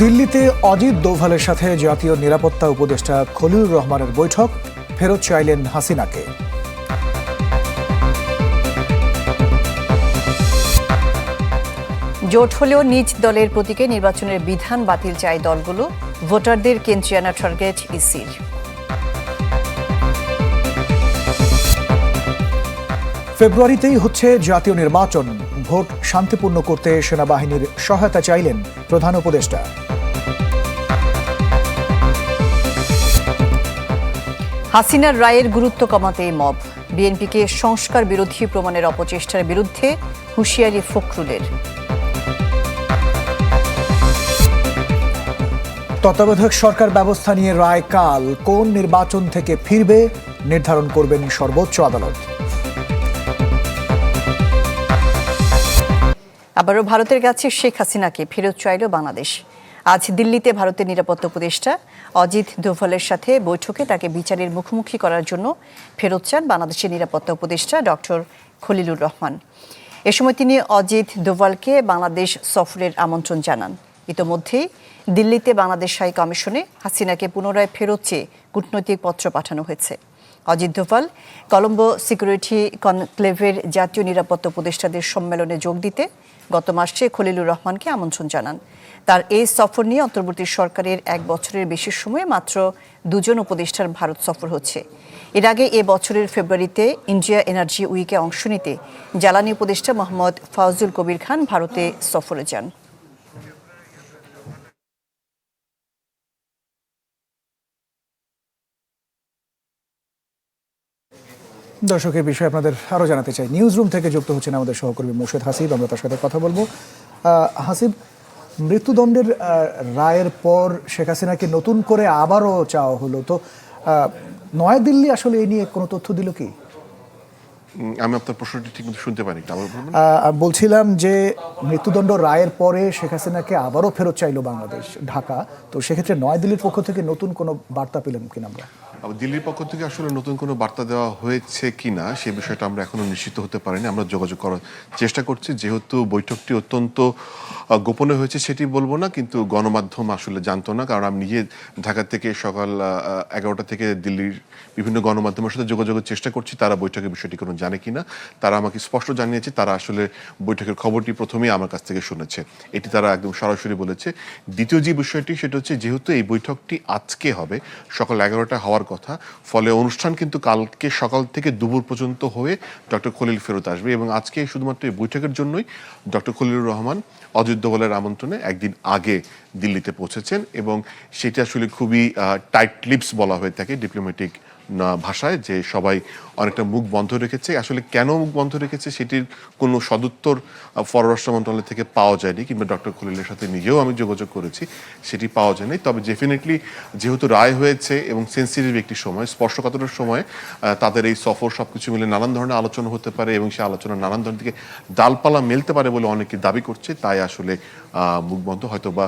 দিল্লিতে অজিত দোভালের সাথে জাতীয় নিরাপত্তা উপদেষ্টা খলিলুর রহমানের বৈঠক ফেরত চাইলেন হাসিনাকে। জোট হলেও নিজ দলের প্রতীকে নির্বাচনের বিধান বাতিল চায় দলগুলো ভোটারদের কেন্দ্রিয়ানা টার্গেট ইসির। ফেব্রুয়ারিতেই হচ্ছে জাতীয় নির্বাচন। ভোট শান্তিপূর্ণ করতে সেনাবাহিনীর সহায়তা চাইলেন প্রধান উপদেষ্টা। হাসিনার রায়ের গুরুত্ব কমাতে মব। বিএনপিকে সংস্কার বিরোধী প্রমাণের অপচেষ্টার বিরুদ্ধে হুঁশিয়ারি ফখরুলের। তত্ত্বাবধায়ক সরকার ব্যবস্থা নিয়ে রায় কাল। কোন নির্বাচন থেকে ফিরবে নির্ধারণ করবেন সর্বোচ্চ আদালত। আবারও ভারতের কাছে শেখ হাসিনাকে ফেরত চাইল বাংলাদেশ। আজ দিল্লিতে ভারতের নিরাপত্তা উপদেষ্টা অজিত দোভালের সাথে বৈঠকে তাকে বিচারের মুখোমুখি করার জন্য ফেরত চান বাংলাদেশের নিরাপত্তা উপদেষ্টা ডক্টর খলিলুর রহমান। এ সময় তিনি অজিত দোভালকে বাংলাদেশ সফরের আমন্ত্রণ জানান। ইতোমধ্যেই দিল্লিতে বাংলাদেশ হাই কমিশনে হাসিনাকে পুনরায় ফেরত চেয়ে কূটনৈতিক পত্র পাঠানো হয়েছে। অজিত দোভাল কলম্বো সিকিউরিটি কনক্লেভের জাতীয় নিরাপত্তা উপদেষ্টাদের সম্মেলনে যোগ দিতে গত মাসে খলিলুর রহমানকে আমন্ত্রণ জানান। তার এই সফর নিয়ে অন্তর্বর্তী সরকারের এক বছরের বেশি সময়ে মাত্র দুজন উপদেষ্টার ভারত সফর হচ্ছে। এর আগে এ বছরের ফেব্রুয়ারিতে ইন্ডিয়া এনার্জি উইকে অংশ নিতে জ্বালানি উপদেষ্টা মোহাম্মদ ফাউজুল কবির খান ভারতে সফরে যান। দর্শকের বিষয়ে আপনাদের আরও জানাতে চাই। নিউজ রুম থেকে যুক্ত হচ্ছেন আমাদের সহকর্মী মুর্শেদ হাসিব আমরা তার সাথে কথা বলব। হাসিব মৃত্যুদণ্ডের রায়ের পর শেখ হাসিনাকে নতুন করে আবারও চাওয়া হলো। তো নয়াদিল্লি আসলে এই নিয়ে কোনো তথ্য দিল কি? আমি আপনার প্রশ্নটি ঠিক মতো শুনতে পারি বলছিলাম যে মৃত্যুদণ্ড রায়ের পরে শেখ হাসিনাকে আবারও ফেরত চাইলো বাংলাদেশ ঢাকা। তো সেক্ষেত্রে নয়াদিল্লির পক্ষ থেকে নতুন কোনো বার্তা পেলেন কিনা আমরা? দিল্লির পক্ষ থেকে আসলে নতুন কোনো বার্তা দেওয়া হয়েছে কিনা সে বিষয়টা আমরা এখনও নিশ্চিত হতে পারিনি। আমরা যোগাযোগ করার চেষ্টা করছি। যেহেতু বৈঠকটি অত্যন্ত গোপনে হয়েছে সেটি বলব না, কিন্তু গণমাধ্যম আসলে জানতো না। কারণ আমি নিজে ঢাকা থেকে সকাল এগারোটা থেকে দিল্লির বিভিন্ন গণমাধ্যমের সাথে যোগাযোগের চেষ্টা করছি। তারা বৈঠকের বিষয়টি কোনো জানে কিনা। তারা আমাকে স্পষ্ট জানিয়েছে, তারা আসলে বৈঠকের খবরটি প্রথমেই আমার কাছ থেকে শুনেছে। এটি তারা একদম সরাসরি বলেছে। দ্বিতীয় যে বিষয়টি, সেটা হচ্ছে যেহেতু এই বৈঠকটি আজকে হবে, সকাল এগারোটা হওয়ার কথা ফলে অনুষ্ঠান কিন্তু কালকে সকাল থেকে দুপুর পর্যন্ত হয়ে ডক্টর খলিল ফেরত আসবে এবং আজকে শুধুমাত্র এই বৈঠকের জন্যই ডক্টর খলিলুর রহমান অযোধ্য বলের আমন্ত্রণে একদিন আগে দিল্লিতে পৌঁছেছেন এবং সেটা আসলে খুবই টাইট লিপস বলা হয়ে থাকে ডিপ্লোম্যাটিক ভাষায়, যে সবাই অনেকটা মুখ বন্ধ রেখেছে। আসলে কেন মুখ বন্ধ রেখেছে সেটির কোনো সদুত্তর পররাষ্ট্র মন্ত্রণালয় থেকে পাওয়া যায়নি কিংবা ডক্টর খলিলের সাথে নিজেও আমি যোগাযোগ করেছি, সেটি পাওয়া যায়নি। তবে ডেফিনেটলি যেহেতু রায় হয়েছে এবং সেন্সিটিভ একটি সময় স্পর্শকাতরের সময় তাদের এই সফর সব কিছু মিলে নানান ধরনের আলোচনা হতে পারে এবং সেই আলোচনা নানান ধরনের দিকে ডালপালা মেলতে পারে বলে অনেকে দাবি করছে। তাই আসলে মুখ বন্ধ। হয়তো বা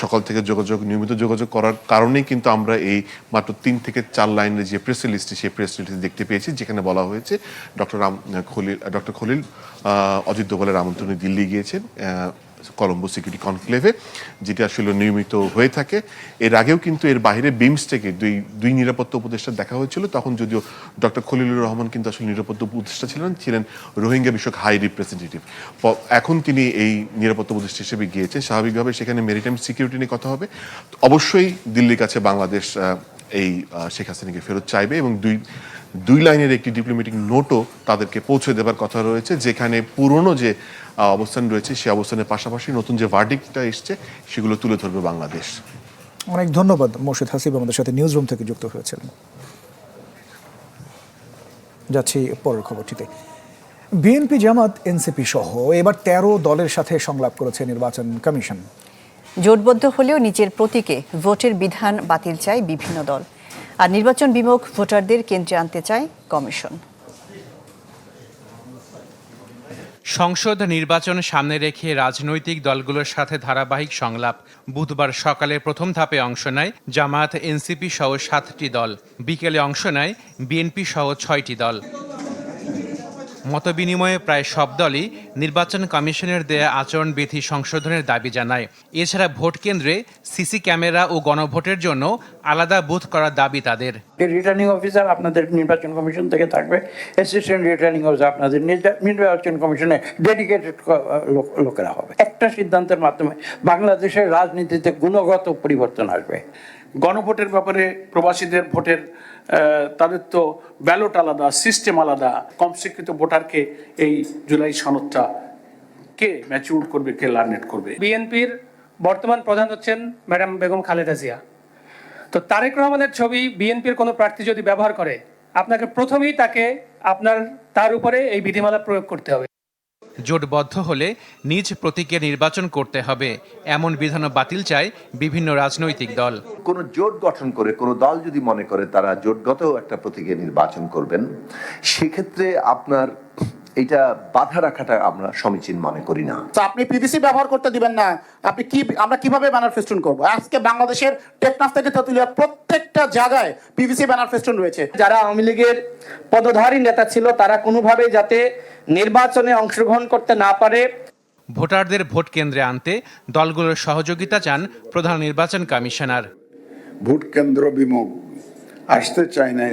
সকাল থেকে যোগাযোগ, নিয়মিত যোগাযোগ করার কারণেই কিন্তু আমরা এই মাত্র তিন থেকে চার লাইনের যে প্রেস লিস্টটি সেই প্রেস লিস্টটি দেখতে পেয়েছি, যেখানে বলা হয়েছে ডক্টর রাম খলিল ডক্টর খলিল অজিত দোভালের আমন্ত্রণে দিল্লি গিয়েছেন কলম্বো সিকিউরিটি কনক্লেভে যেটি আসলে নিয়মিত হয়ে থাকে। এর আগেও কিন্তু এর বাইরে বিমস থেকে দুই দুই নিরাপত্তা উপদেষ্টা দেখা হয়েছিল। তখন যদিও ডক্টর খলিলুর রহমান কিন্তু আসলে নিরাপত্তা উপদেষ্টা ছিলেন ছিলেন রোহিঙ্গা বিষয়ক হাই রিপ্রেজেন্টেটিভ এখন তিনি এই নিরাপত্তা উপদেষ্টা হিসেবে গিয়েছেন। স্বাভাবিকভাবে সেখানে মেরিটাইম সিকিউরিটি নিয়ে কথা হবে। অবশ্যই দিল্লির কাছে বাংলাদেশ এই শেখ হাসিনাকে ফেরত চাইবে এবং দুই দুই লাইনের একটি ডিপ্লোম্যাটিক নোটও তাদেরকে পৌঁছে দেবার কথা রয়েছে, যেখানে পুরনো যে অবস্থান রয়েছে, সে অবস্থানের পাশাপাশি নতুন যে ভার্ডিকটা এসছে, সেগুলো তুলে ধরবে বাংলাদেশ। অনেক ধন্যবাদ মোর্শেদ হাসিব আমাদের সাথে নিউজ রুম থেকে যুক্ত হয়েছিলেন যাচ্ছি পরের খবরটিতে। বিএনপি জামাত, এনসিপি সহ এবার তেরো দলের সাথে সংলাপ করেছে নির্বাচন কমিশন। জোটবদ্ধ হলেও নিজের প্রতীকে ভোটের বিধান বাতিল চায় বিভিন্ন দল। আর নির্বাচন বিমুখ ভোটারদের কেন্দ্রে আনতে চায় কমিশন। সংসদ নির্বাচন সামনে রেখে রাজনৈতিক দলগুলোর সাথে ধারাবাহিক সংলাপ। বুধবার সকালে প্রথম ধাপে অংশ নেয় জামায়াত এনসিপি সহ সাতটি দল। বিকেলে অংশ নেয় বিএনপি সহ ছয়টি দল। মতবিনিময়ে প্রায় সব দলই নির্বাচন কমিশনের দেয়া আচরণবিধি সংশোধনের দাবি জানায়। এছাড়া ভোট কেন্দ্রে সিসি ক্যামেরা ও গণভোটের জন্য আলাদা বুথ করার দাবি তাদের। রিটার্নিং অফিসার আপনাদের নির্বাচন কমিশন থেকে থাকবে অ্যাসিস্ট্যান্ট রিটার্নিং অফিসার আপনাদের নির্বাচন কমিশনে ডেডিকেটেড লোকেরা হবে। একটা সিদ্ধান্তের মাধ্যমে বাংলাদেশের রাজনীতিতে গুণগত পরিবর্তন আসবে। গণভোটের ব্যাপারে প্রবাসীদের ভোটের তাদের তো ব্যালট আলাদা, সিস্টেম আলাদা। কম শিক্ষিত ভোটারকে এই জুলাই সনদটা কে ম্যাচিউর করবে, কে লার্নেট করবে? বিএনপির বর্তমান প্রধান হচ্ছেন ম্যাডাম বেগম খালেদা জিয়া। তো তারেক রহমানের ছবি বিএনপির কোনো প্রার্থী যদি ব্যবহার করে, আপনাকে প্রথমেই তাকে আপনার, তার উপরে এই বিধিমালা প্রয়োগ করতে হবে। জোটবদ্ধ হলে নিজ প্রতীকে নির্বাচন করতে হবে, এমন বিধানও বাতিল চায় বিভিন্ন রাজনৈতিক দল। কোনো জোট গঠন করে কোনো দল যদি মনে করে তারা জোটগত একটা প্রতীকে নির্বাচন করবেন, সেক্ষেত্রে আপনার এটা বাধা রাখাটা আমরা সমীচীন মনে করি না। তো আপনি পিভিসি ব্যবহার করতে দিবেন না। আপনি কি আমরা কীভাবে ব্যানার ফেস্টুন করব? আজকে বাংলাদেশের টেকনাফ থেকে তেতুলিয়া প্রত্যেকটা জায়গায় পিভিসি ব্যানার ফেস্টুন রয়েছে। যারা আওয়ামী লীগের পদধারী নেতা ছিল তারা কোনোভাবে যাতে নির্বাচনে অংশগ্রহণ করতে না পারে। ভোটারদের ভোট কেন্দ্রে আনতে দলগুলোর সহযোগিতা চান প্রধান নির্বাচন কমিশনার। ভোট কেন্দ্র বিমুখ। আসতে চায় না,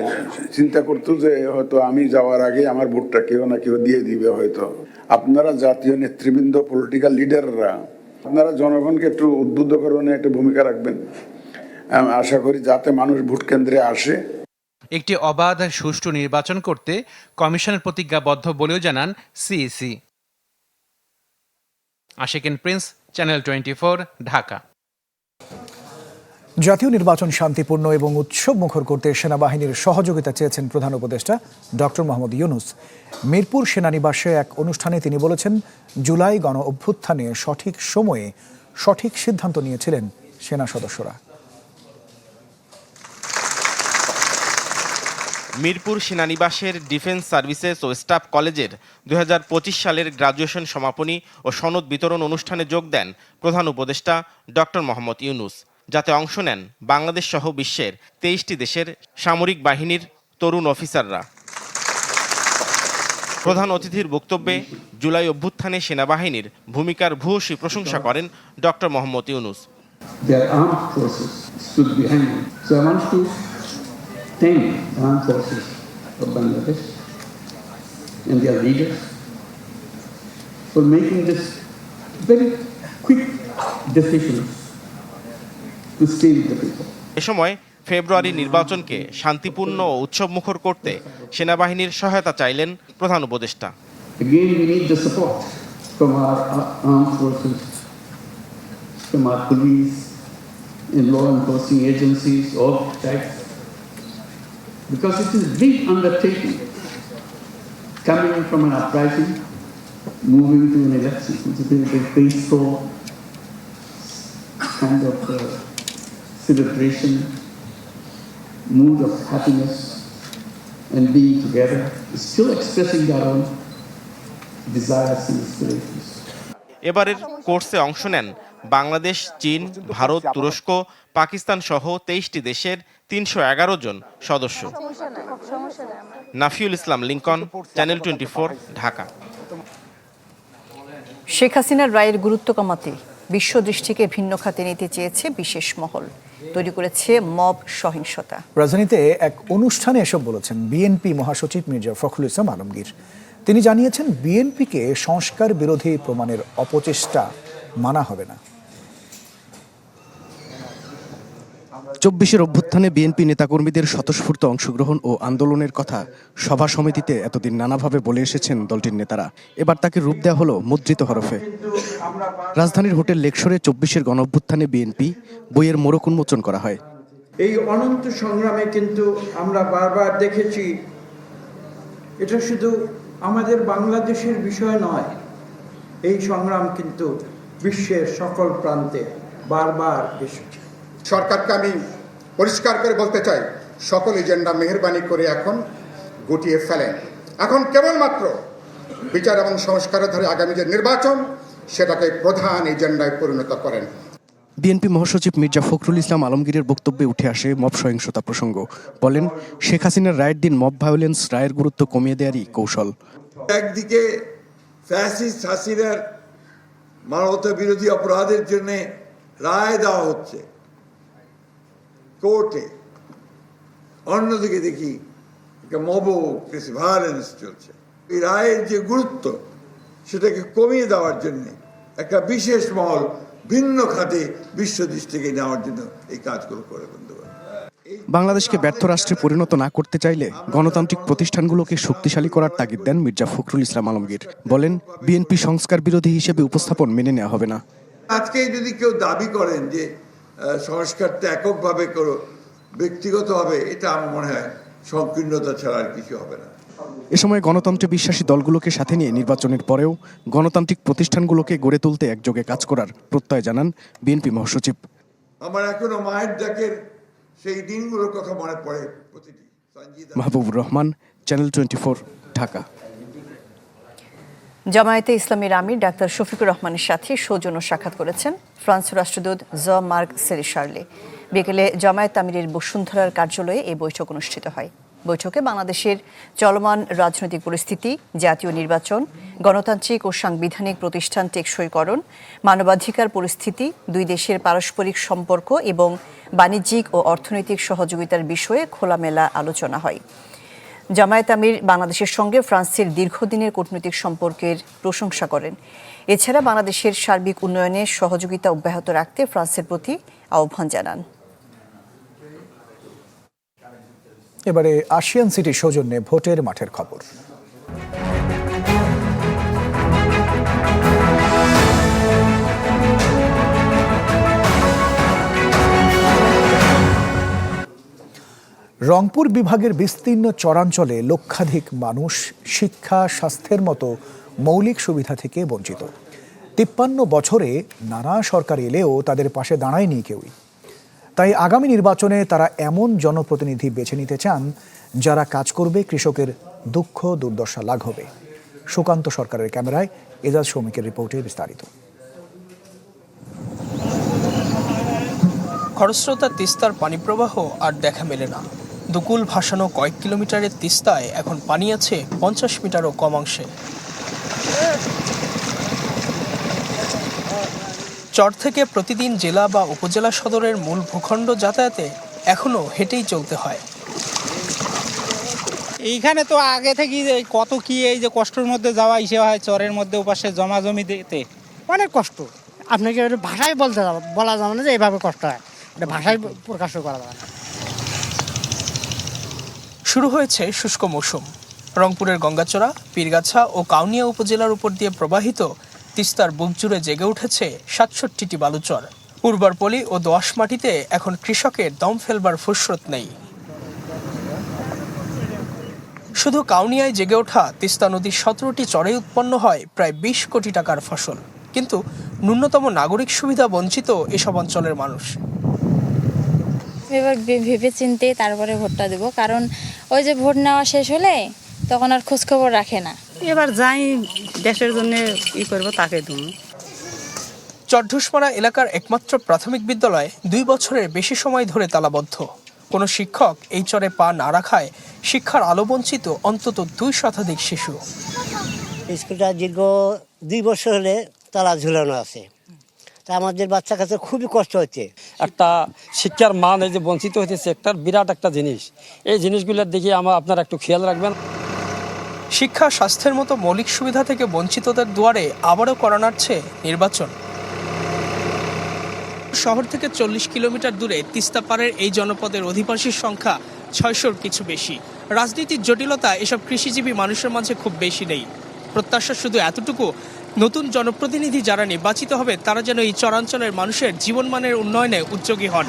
চিন্তা করতো যে হয়তো আমি যাওয়ার আগে আমার ভোটটা কেউ না কেউ দিয়ে দিবে হয়তো। আপনারা জাতীয় নেতৃবৃন্দ পলিটিক্যাল লিডাররা আপনারা জনগণকে একটু উদ্বুদ্ধ উদ্বুদ্ধকরণে একটা ভূমিকা রাখবেন। আশা করি যাতে মানুষ ভোট কেন্দ্রে আসে। একটি অবাধ সুষ্ঠু নির্বাচন করতে কমিশনের প্রতিজ্ঞাবদ্ধ বলেও জানান CEC. Ashikin Prince, channel twenty Dhaka. জাতীয় নির্বাচন শান্তিপূর্ণ এবং উৎসব মুখর করতে সেনাবাহিনীর সহযোগিতা চেয়েছেন প্রধান উপদেষ্টা ডক্টর মোহাম্মদ ইউনুস। মিরপুর সেনানিবাসে এক অনুষ্ঠানে তিনি বলেছেন, জুলাই গণ অভ্যুত্থানে সঠিক সময়ে সঠিক সিদ্ধান্ত নিয়েছিলেন সেনা সদস্যরা। মিরপুর সেনানিবাসের ডিফেন্স সার্ভিসেস ও স্টাফ কলেজের দু হাজার পঁচিশ সালের গ্রাজুয়েশন সমাপনী ও সনদ বিতরণ অনুষ্ঠানে যোগ দেন প্রধান উপদেষ্টা ডক্টর মোহাম্মদ ইউনুস। যাতে অংশ নেন বাংলাদেশ সহ বিশ্বের তেইশটি দেশের সামরিক বাহিনীর তরুণ অফিসাররা। প্রধান অতিথির বক্তব্যে জুলাই অভ্যুত্থানে সেনাবাহিনীর ভূমিকার ভূয়সী প্রশংসা করেন ড. মোহাম্মদ ইউনুস। এ সময় ফেব্রুয়ারি নির্বাচনকে শান্তিপূর্ণ ও উৎসব মুখর করতে সেনাবাহিনীর সহায়তা চাইলেন প্রধান উপদেষ্টা moving to an election. It's a very big, celebration, mood of happiness and being together, still expressing their own desires and aspirations. এবারের কোর্সে অংশ নেন বাংলাদেশ চীন ভারত তুরস্ক পাকিস্তান সহ তেইশটি দেশের তিনশো এগারো জন সদস্য Nafiul Islam Lincoln channel twenty Dhaka Sheikh হাসিনার রায়ের গুরুত্ব কমাতে বিশ্ব দৃষ্টিকে ভিন্ন খাতে নিতে চেয়েছে বিশেষ মহল। তৈরি করেছে মব সহিংসতা। রাজধানীতে এক অনুষ্ঠানে এসব বলেছেন বিএনপি মহাসচিব মির্জা ফখরুল ইসলাম আলমগীর। তিনি জানিয়েছেন, বিএনপিকে সংস্কার বিরোধী প্রমাণের অপচেষ্টা মানা হবে না। চব্বিশের অভ্যুত্থানে বিএনপি নেতাকর্মীদের স্বতঃস্ফূর্ত অংশগ্রহণ ও আন্দোলনের কথা সভা সমিতিতে এতদিন নানাভাবে বলে এসেছেন দলটির নেতারা। এবার তাকে রূপ দেওয়া হলো মুদ্রিত হরফে। রাজধানীর হোটেল লেকশরে চব্বিশের গণ অভ্যুত্থানে বিএনপি বইয়ের মোড়ক উন্মোচন করা হয়। এই অনন্ত সংগ্রামে কিন্তু আমরা বারবার দেখেছি, এটা শুধু আমাদের বাংলাদেশের বিষয় নয়, এই সংগ্রাম কিন্তু বিশ্বের সকল প্রান্তে বারবার এসেছে। সরকারকে আমি পরিষ্কার করে বলতে চাই সকল এজেন্ডা মেহরবানি করে এখন গুটিয়ে ফেলেন এখন কেবলমাত্র বিচার এবং সংস্কারের ধরে আগামী যে নির্বাচন সেটাকে প্রধান এজেন্ডায় পরিণত করেন। বিএনপি মহাসচিব মির্জা ফখরুল ইসলাম আলমগীরের বক্তব্যে উঠে আসে মব সহিংসতা প্রসঙ্গ। বলেন শেখ হাসিনার রায়ের দিন মব ভায়োলেন্স রায়ের গুরুত্ব কমিয়ে দেওয়ারই কৌশল। একদিকে ফ্যাসিস্ট হাসিনার মানবতা বিরোধী অপরাধের জন্য রায় দেওয়া হচ্ছে। কোর্টে। অন্যদিকে দেখি মব ভায়োলেন্স চলছে। এই রায়ের যে গুরুত্ব সেটাকে কমিয়ে দেওয়ার জন্য একটা বিশেষ মহল ভিন্ন খাতে বিশ্ব দৃষ্টিকে নেওয়ার জন্য এই কাজগুলো করে বন্ধু বাংলাদেশকে ব্যর্থ রাষ্ট্রে পরিণত না করতে চাইলে গণতান্ত্রিক প্রতিষ্ঠানগুলোকে শক্তিশালী করার তাগিদ দেন মির্জা ফখরুল ইসলাম আলমগীর। বলেন বিএনপি সংস্কার বিরোধী হিসেবে উপস্থাপন মেনে নেওয়া হবে না। আজকে যদি কেউ দাবি করেন যে সংস্কারটা এককভাবে করো ব্যক্তিগতভাবে এটা আমার মনে হয় সংকীর্ণতা ছাড়া আর কিছু হবে না। এ সময় গণতন্ত্রে বিশ্বাসী দলগুলোকে সাথে নিয়ে নির্বাচনের পরেও গণতান্ত্রিক প্রতিষ্ঠানগুলোকে গড়ে তুলতে একযোগে কাজ করার প্রত্যয় জানান বিএনপি মহাসচিব। আমার এখনও মায়ের ডাকের সেই দিনগুলোর কথা মনে পড়ে প্রতিটি। Mahbubur Rahman channel twenty Dhaka. জামায়াতে ইসলামীর আমির ডাক্তার শফিকুর রহমানের সাথে সৌজন্য সাক্ষাৎ করেছেন ফ্রান্স রাষ্ট্রদূত জ মার্ক সেরিশার্লে বিকেলে জামায়াত আমিরের বসুন্ধরার কার্যালয়ে এই বৈঠক অনুষ্ঠিত হয়। বৈঠকে বাংলাদেশের চলমান রাজনৈতিক পরিস্থিতি, জাতীয় নির্বাচন, গণতান্ত্রিক ও সাংবিধানিক প্রতিষ্ঠান টেকসইকরণ, মানবাধিকার পরিস্থিতি, দুই দেশের পারস্পরিক সম্পর্ক এবং বাণিজ্যিক ও অর্থনৈতিক সহযোগিতার বিষয়ে খোলামেলা আলোচনা হয়। জামায়াত আমির বাংলাদেশের সঙ্গে ফ্রান্সের দীর্ঘদিনের কূটনৈতিক সম্পর্কের প্রশংসা করেন। এছাড়া বাংলাদেশের সার্বিক উন্নয়নে সহযোগিতা অব্যাহত রাখতে ফ্রান্সের প্রতি আহ্বান জানান। এবারে আসিয়ান সিটি সৌজন্যে ভোটের মাঠের খবর। রংপুর বিভাগের বিস্তীর্ণ চরাঞ্চলে লক্ষাধিক মানুষ শিক্ষা, স্বাস্থ্যের মতো মৌলিক সুবিধা থেকে বঞ্চিত। তিপ্পান্ন বছরে নানা সরকার এলেও তাদের পাশে দাঁড়ায়নি কেউই। তাই আগামী নির্বাচনে তারা এমন জনপ্রতিনিধি বেছে নিতে চান, যারা কাজ করবে কৃষকের দুঃখ, দুর্দশা লাঘবে। সুকান্ত সরকারের ক্যামেরায় এজাজ সৌমিকের রিপোর্টে বিস্তারিত। খরস্রোতা তিস্তার পানি প্রবাহ আর দেখা মেলে না। দুকুল ভাসানো কয়েক কিলোমিটারের তিস্তায় এখন পানি আছে পঞ্চাশ মিটারও কম অংশে। চর থেকে প্রতিদিন জেলা বা উপজেলা সদরের মূল ভূখণ্ড যাতায়াতে এখনও হেঁটেই চলতে হয়। এইখানে তো আগে থেকে কত কি এই যে কষ্টের মধ্যে যাওয়া ইসে হয় চরের মধ্যে ওপাশে জমা জমি দিতে। অনেক কষ্ট। আপনাকে ভাষায় বলতে বলা যাবে না যে এইভাবে কষ্ট হয়। এটা ভাষায় প্রকাশ করা যাবে না। শুরু হয়েছে শুষ্ক মৌসুম। রংপুরের গঙ্গাচড়া, পীরগাছা ও কাউনিয়া উপজেলার উপর দিয়ে প্রবাহিত তিস্তার বুক জুড়ে জেগে উঠেছে সাতষট্টিটি বালুচর। উর্বর পলি ও দোআঁশ মাটিতে এখন কৃষকের দম ফেলবার ফুসরত নেই। শুধু কাউনিয়ায় জেগে ওঠা তিস্তা নদীর সতেরোটি চরে উৎপন্ন হয় প্রায় বিশ কোটি টাকার ফসল। কিন্তু ন্যূনতম নাগরিক সুবিধা বঞ্চিত এসব অঞ্চলের মানুষ। এবার ভেবে চিনতে তারপরে ভোটটা দেবো। কারণ ওই যে ভোট নেওয়া শেষ হলে তখন আর খোঁজখবর রাখে না। এবার যাই দেশের জন্য ই করব তাকে তুমি চরঢুসমারা এলাকার একমাত্র প্রাথমিক বিদ্যালয় দুই বছরের বেশি সময় ধরে তালাবদ্ধ। কোনো শিক্ষক এই চরে পা না রাখায় শিক্ষার আলোবঞ্চিত অন্তত দুই শতাধিক শিশু। স্কুলটা দীর্ঘ দুই বছর হলে তালা ঝুলানো আছে। তা আমাদের বাচ্চা কাছে খুবই কষ্ট হচ্ছে। একটা শিক্ষার মান এই যে বঞ্চিত হইতেছে একটা বিরাট একটা জিনিস। এই জিনিসগুলোর দিকে আমার আপনারা একটু খেয়াল রাখবেন। শিক্ষা স্বাস্থ্যের মতো মৌলিক সুবিধা থেকে বঞ্চিতদের দুয়ারে আবারও করা নাড়ছে নির্বাচন। শহর থেকে চল্লিশ কিলোমিটার দূরে তিস্তাপাড়ের এই জনপদের অধিবাসীর সংখ্যা ছয়শোর কিছু বেশি। রাজনীতির জটিলতা এসব কৃষিজীবী মানুষের মাঝে খুব বেশি নেই। প্রত্যাশা শুধু এতটুকু নতুন জনপ্রতিনিধি যারা নির্বাচিত হবে, তারা যেন এই চরাঞ্চলের মানুষের জীবনমানের উন্নয়নে উদ্যোগী হন।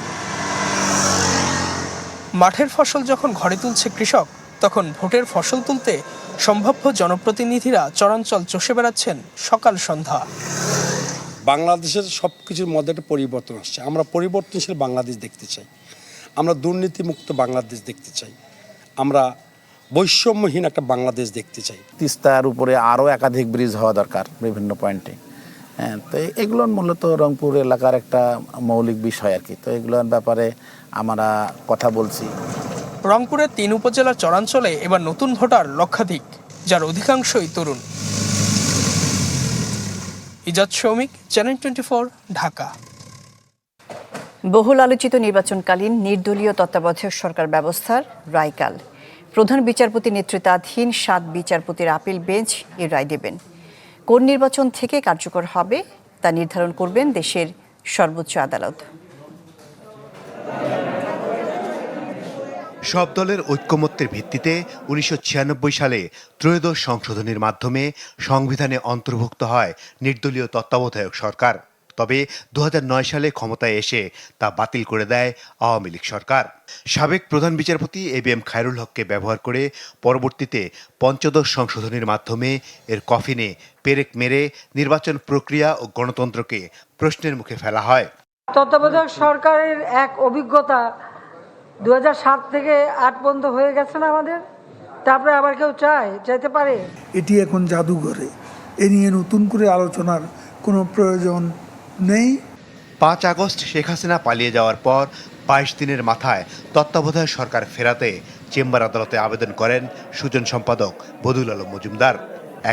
মাঠের ফসল যখন ঘরে তুলছে কৃষক, তখন ভোটের ফসল তুলতে সম্ভাব্য জনপ্রতিনিধিরা চরাঞ্চল চষে বেড়াচ্ছেন সকাল সন্ধ্যা। বাংলাদেশের সব কিছুর মধ্যে একটা পরিবর্তন আসছে। আমরা পরিবর্তনশীল বাংলাদেশ দেখতে চাই। আমরা দুর্নীতিমুক্ত বাংলাদেশ দেখতে চাই। আমরা বৈষম্যহীন একটা বাংলাদেশ দেখতে চাই। তিস্তার উপরে আরও একাধিক ব্রিজ হওয়া দরকার বিভিন্ন পয়েন্টে। হ্যাঁ তো এগুলো মূলত রংপুর এলাকার একটা মৌলিক বিষয় আর কি। তো এগুলোর ব্যাপারে আমরা কথা বলছি। রংপুরের তিন উপজেলার চরাঞ্চলে এবার নতুন ভোটার লক্ষাধিক যার অধিকাংশই তরুণ। ইজাদ শ্রমিক চ্যানেল টোয়েন্টি ফোর ঢাকা। বহুল আলোচিত নির্বাচনকালীন নির্দলীয় তত্ত্বাবধায়ক সরকার ব্যবস্থার রায়কাল। প্রধান বিচারপতি নেতৃত্বাধীন সাত বিচারপতির আপিল বেঞ্চ এ রায় দেবেন। কোন নির্বাচন থেকে কার্যকর হবে তা নির্ধারণ করবেন দেশের সর্বোচ্চ আদালত। সব দলের ঐক্যমত্যের ভিত্তিতে উনিশশো ছিয়ানব্বই সালে ত্রয়োদশ সংশোধনীর মাধ্যমে সংবিধানে অন্তর্ভুক্ত হয় নির্দলীয় তত্ত্বাবধায়ক সরকার। তবে দু হাজার নয় সালে ক্ষমতায় এসে তা বাতিল করে দেয় আওয়ামী লীগ সরকার। সাবেক প্রধান বিচারপতি এ বি এম খায়রুল হককে ব্যবহার করে পরবর্তীতে পঞ্চদশ সংশোধনীর মাধ্যমে এর কফিনে পেরেক মেরে নির্বাচন প্রক্রিয়া ও গণতন্ত্রকে প্রশ্নের মুখে ফেলা হয়। তত্ত্বাবধায়ক সরকারের এক অভিজ্ঞতা দু সাত থেকে আট পর্যন্ত হয়ে গেছে না আমাদের? তারপরে আবার কেউ চায় চাইতে পারে? এটি এখন জাদুঘরে। এ নিয়ে নতুন করে আলোচনার কোনো প্রয়োজন নেই। পাঁচ আগস্ট শেখ হাসিনা পালিয়ে যাওয়ার পর বাইশ দিনের মাথায় তত্ত্বাবধায়ক সরকার ফেরাতে চেম্বার আদালতে আবেদন করেন সুজন সম্পাদক বদুল আলম মজুমদার।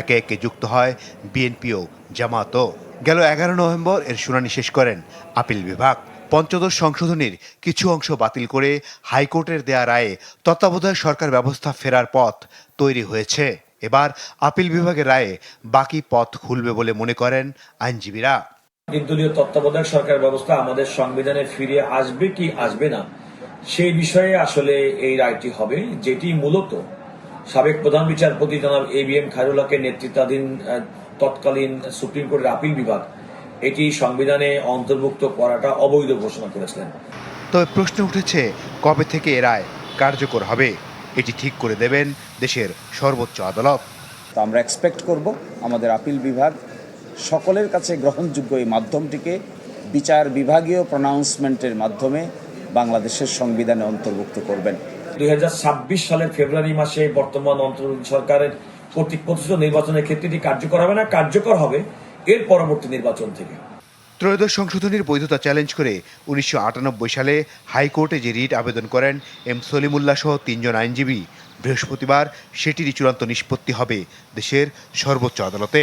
একে একে যুক্ত হয় বিএনপিও, জামাতও। গেল এগারো নভেম্বর এর শুনানি শেষ করেন আপিল বিভাগ। পঞ্চদশ সংশোধনীর কিছু অংশ বাতিল করে হাইকোর্টের দেয়া রায়ে তত্ত্বাবধায়ক সরকার ব্যবস্থা ফেরার পথ তৈরি হয়েছে। এবার আপিল বিভাগের রায়ে বাকি পথ খুলবে বলে মনে করেন আইনজীবীরা। নির্দলীয় তত্ত্বাবধায়ক সরকার ব্যবস্থা আমাদের সংবিধানে ফিরে আসবে কি আসবে না সেই বিষয়ে আসলে এই রায়টি হবে যেটি মূলত সাবেক প্রধান বিচারপতি জনাব এ বি এম খায়রুল্লাহকে নেতৃত্বাধীন তৎকালীন সুপ্রিম কোর্টের আপিল বিভাগ এটি সংবিধানে অন্তর্ভুক্ত করাটা অবৈধ ঘোষণা করেছিলেন। তবে প্রশ্ন উঠেছে কবে থেকে এ রায় কার্যকর হবে? এটি ঠিক করে দেবেন দেশের সর্বোচ্চ আদালত। তো আমরা এক্সপেক্ট করব আমাদের আপিল বিভাগ সকলের কাছে গ্রহণযোগ্য এই মাধ্যমটিকে বিচার বিভাগীয় প্রনাউন্সমেন্টের মাধ্যমে বাংলাদেশের সংবিধানে অন্তর্ভুক্ত করবেন। দুই সালের ফেব্রুয়ারি মাসে বর্তমান অন্তর্বর্তী সরকারের কর্তৃক প্রতিষ্ঠিত নির্বাচনের ক্ষেত্রে এটি কার্যকর হবে না? কার্যকর হবে এর পরবর্তী নির্বাচন থেকে। ত্রয়োদশ সংশোধনীর বৈধতা চ্যালেঞ্জ করে উনিশশো আটানব্বই সালে হাইকোর্টে যে রিট আবেদন করেন এম সলিমুল্লাহ সহ তিনজন আইনজীবী বৃহস্পতিবার সেটিরই চূড়ান্ত নিষ্পত্তি হবে দেশের সর্বোচ্চ আদালতে।